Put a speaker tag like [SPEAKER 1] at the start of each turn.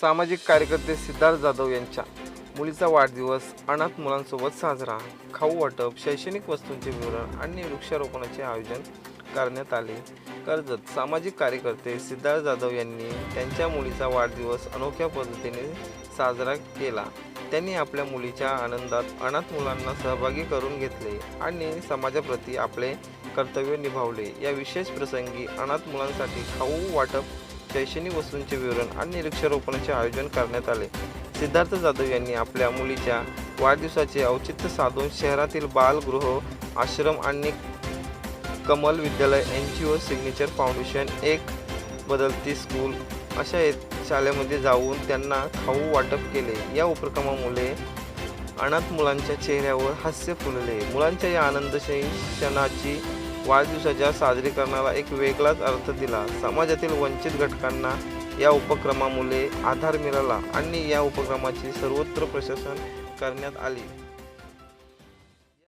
[SPEAKER 1] सामाजिक कार्यकर्ते सिद्धार्थ जाधव यांच्या मुलीचा वाढदिवस अनाथ मुलांसोबत साजरा. खाऊ वाटप शैक्षणिक वस्तूंचे विवरण आणि वृक्षारोपणाचे आयोजन करण्यात आले. कर्जत सामाजिक कार्यकर्ते सिद्धार्थ जाधव यांनी त्यांच्या मुलीचा वाढदिवस अनोख्या पद्धतीने साजरा केला. त्यांनी आपल्या मुलीच्या आनंदात अनाथ मुलांना सहभागी करून घेतले आणि समाजाप्रती आपले कर्तव्य निभावले. या विशेष प्रसंगी अनाथ मुलांसाठी खाऊ वाटप शैक्षणिक वस्तूंचे विवरण आणि वृक्षारोपणाचे आयोजन करण्यात आले. सिद्धार्थ जाधव यांनी आपल्या मुलीच्या वाढदिवसाचे औचित्य साधून शहरातील बालगृह आश्रम आणि कमल विद्यालय N G O signature foundation एक बदलती स्कूल अशा एक शाळेमध्ये जाऊन त्यांना खाऊ वाटप केले. या उपक्रमामुळे अनाथ मुलांच्या चेहऱ्यावर हास्य फुलले. मुलांच्या या आनंदशाही क्षणाची वाढदिवसाच्या साजरीकरणाला एक वेगळाच अर्थ दिला. समाजातील वंचित घटकांना या उपक्रमामुळे आधार मिळाला आणि या उपक्रमाची सर्वत्र प्रशासन करण्यात आली.